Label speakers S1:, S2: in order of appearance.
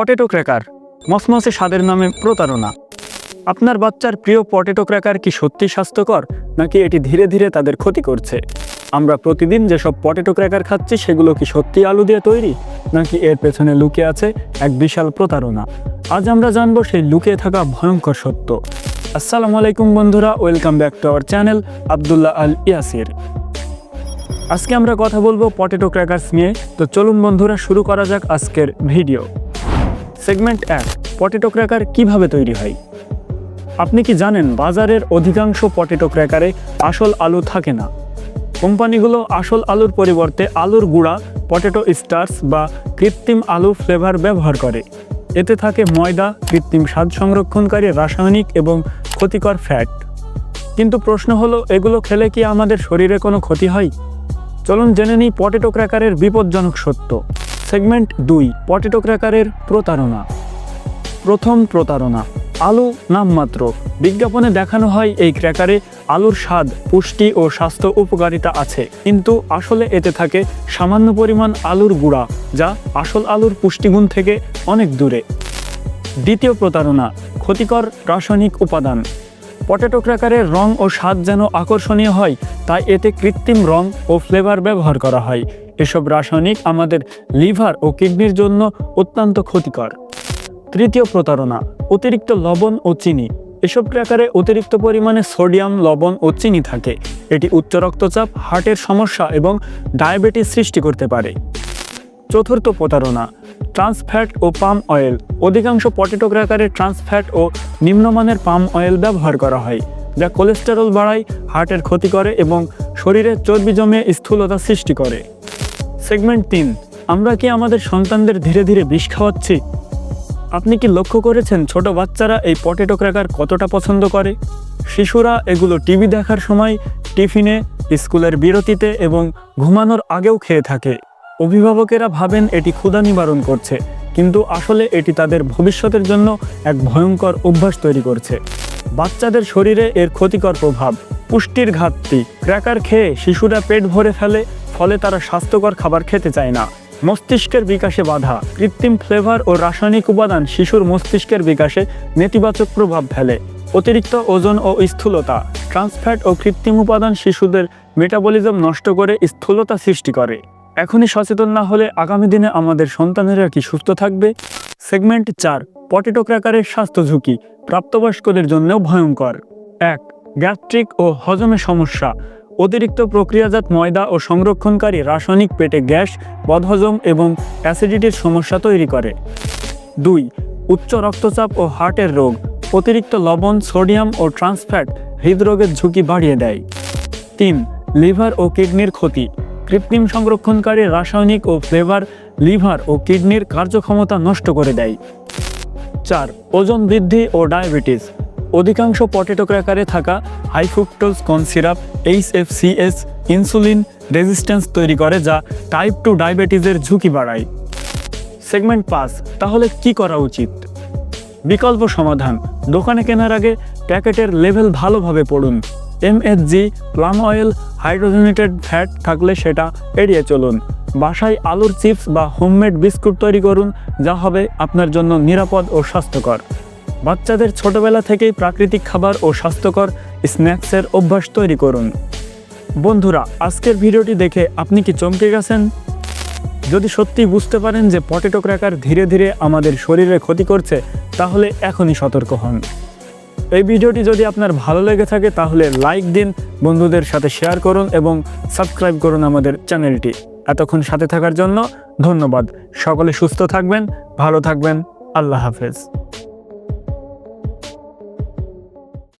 S1: Potato cracker মসমসে স্বাদের নামে প্রতারণা। আপনার বাচ্চার প্রিয় পটেটো ক্র্যাকার কি সত্যি স্বাস্থ্যকর, নাকি এটি ধীরে ধীরে তাদের ক্ষতি করছে? আমরা প্রতিদিন যেসব পটেটো ক্র্যাকার খাচ্ছি, সেগুলো কি সত্যি আলু দিয়ে তৈরি, নাকি এর পেছনে লুকে আছে এক বিশাল প্রতারণা? আজ আমরা জানব সেই লুকিয়ে থাকা ভয়ঙ্কর সত্য। আসসালামু আলাইকুম বন্ধুরা, welcome back to our channel Abdullah Al Yasir. আজকে আমরা কথা বলব পটেটো ক্র্যাকার্স নিয়ে, তো চলুন বন্ধুরা শুরু করা যাক আজকের ভিডিও। সেগমেন্ট এক, পটেটো ক্র্যাকার কীভাবে তৈরি হয়? আপনি কি জানেন বাজারের অধিকাংশ পটেটো ক্র্যাকারে আসল আলু থাকে না? কোম্পানিগুলো আসল আলুর পরিবর্তে আলুর গুঁড়া, পটেটো স্টার্স বা কৃত্রিম আলু ফ্লেভার ব্যবহার করে। এতে থাকে ময়দা, কৃত্রিম স্বাদ সংরক্ষণকারী রাসায়নিক এবং ক্ষতিকর ফ্যাট। কিন্তু প্রশ্ন হলো, এগুলো খেলে কি আমাদের শরীরে কোনো ক্ষতি হয়? চলুন জেনে নিই পটেটো ক্র্যাকারের বিপজ্জনক সত্য। সেগমেন্ট দুই পটেটো ক্র্যাকারের প্রতারণা। প্রথম প্রতারণা, আলু নামমাত্র। বিজ্ঞাপনে দেখানো হয় এই ক্র্যাকারে আলুর স্বাদ, পুষ্টি ও স্বাস্থ্য উপকারিতা আছে। কিন্তু আসলে এতে থাকে সামান্য পরিমাণ আলুর গুঁড়া, যা আসল আলুর পুষ্টিগুণ থেকে অনেক দূরে। দ্বিতীয় প্রতারণা, ক্ষতিকর রাসায়নিক উপাদান। পটেটো ক্র্যাকারের রং ও স্বাদ যেন আকর্ষণীয় হয়, তাই এতে কৃত্রিম রং ও ফ্লেভার ব্যবহার করা হয়। এসব রাসায়নিক আমাদের লিভার ও কিডনির জন্য অত্যন্ত ক্ষতিকর। তৃতীয় প্রতারণা, অতিরিক্ত লবণ ও চিনি। এসব ক্র্যাকারে অতিরিক্ত পরিমাণে সোডিয়াম, লবণ ও চিনি থাকে। এটি উচ্চ রক্তচাপ, হার্টের সমস্যা এবং ডায়াবেটিস সৃষ্টি করতে পারে। চতুর্থ প্রতারণা ট্রান্সফ্যাট ও পাম অয়েল। অধিকাংশ পটেটো ক্র্যাকারে ট্রান্সফ্যাট ও নিম্নমানের পাম অয়েল ব্যবহার করা হয়, যা কোলেস্টেরল বাড়ায়, হার্টের ক্ষতি করে এবং শরীরে চর্বি জমে স্থূলতা সৃষ্টি করে। সেগমেন্ট তিন, আমরা কি আমাদের সন্তানদের ধীরে ধীরে বিষ খাওয়াচ্ছি? আপনি কি লক্ষ্য করেছেন ছোট বাচ্চারা এই পটেটো ক্র্যাকার কতটা পছন্দ করে? শিশুরা এগুলো টিভি দেখার সময় টিফিনে, স্কুলের বিরতিতে এবং ঘুমানোর আগেও খেয়ে থাকে। অভিভাবকেরা ভাবেন এটি ক্ষুধা নিবারণ করছে, কিন্তু আসলে এটি তাদের ভবিষ্যতের জন্য এক ভয়ঙ্কর অভ্যাস তৈরি করছে। বাচ্চাদের শরীরে এর ক্ষতিকর প্রভাব, পুষ্টির ঘাটতি, ক্র্যাকার খেয়ে শিশুরা পেট ভরে ফেলে ফলে তারা স্বাস্থ্যকর খাবার খেতে চায় না। মস্তিষ্কের বিকাশে বাধা, কৃত্রিম ফ্লেভার ও রাসায়নিক উপাদান শিশুর মস্তিষ্কের বিকাশে নেতিবাচক প্রভাব ফেলে। অতিরিক্ত ওজন ও স্থূলতা ট্রান্সফ্যাট ও কৃত্রিম উপাদান শিশুদের মেটাবলিজম নষ্ট করে স্থূলতা সৃষ্টি করে। এখনই সচেতন না হলে আগামী দিনে আমাদের সন্তানেরা কি সুস্থ থাকবে? সেগমেন্ট চার, পটেটো ক্র্যাকারের স্বাস্থ্য ঝুঁকি, প্রাপ্তবয়স্কদের জন্যও ভয়ঙ্কর। এক, গ্যাস্ট্রিক ও হজমে সমস্যা অতিরিক্ত প্রক্রিয়াজাত ময়দা ও সংরক্ষণকারী রাসায়নিক পেটে গ্যাস, বদহজম এবং অ্যাসিডিটির সমস্যা তৈরি করে। দুই, উচ্চ রক্তচাপ ও হার্টের রোগ। অতিরিক্ত লবণ, সোডিয়াম ও ট্রান্সফ্যাট হৃদরোগের ঝুঁকি বাড়িয়ে দেয়। তিন, লিভার ও কিডনির ক্ষতি। কৃত্রিম সংরক্ষণকারী রাসায়নিক ও ফ্লেভার লিভার ও কিডনির কার্যক্ষমতা নষ্ট করে দেয়। চার, ওজন বৃদ্ধি ও ডায়াবেটিস। অধিকাংশ পটেটো ক্র্যাকারে থাকা high fructose corn syrup HFCS insulin resistance তৈরি করে যা টাইপ টু ডায়াবেটিসের ঝুঁকি বাড়ায়। সেগমেন্ট পাস তাহলে কি করা উচিত? বিকল্প সমাধান, দোকানে কেনার আগে প্যাকেটের লেভেল ভালোভাবে পড়ুন। MSG, palm oil, hydrogenated fat থাকলে সেটা এড়িয়ে চলুন। বাসায় আলুর চিপস বা হোমমেড বিস্কুট তৈরি করুন, যা হবে আপনার জন্য নিরাপদ ও স্বাস্থ্যকর। বাচ্চাদের ছোটবেলা থেকেই প্রাকৃতিক খাবার ও স্বাস্থ্যকর স্ন্যাক্সের অভ্যাস তৈরি করুন। বন্ধুরা, আজকের ভিডিওটি দেখে আপনি কি চমকে গেছেন? যদি সত্যি বুঝতে পারেন যে পটেটো ক্র্যাকার ধীরে ধীরে আমাদের শরীরে ক্ষতি করছে, তাহলে এখনই সতর্ক হন। এই ভিডিওটি যদি আপনার ভালো লেগে থাকে, তাহলে লাইক দিন, বন্ধুদের সাথে শেয়ার করুন এবং সাবস্ক্রাইব করুন আমাদের চ্যানেলটি। এতক্ষণ সাথে থাকার জন্য ধন্যবাদ। সকলে সুস্থ থাকবেন, ভালো থাকবেন। আল্লাহ হাফেজ।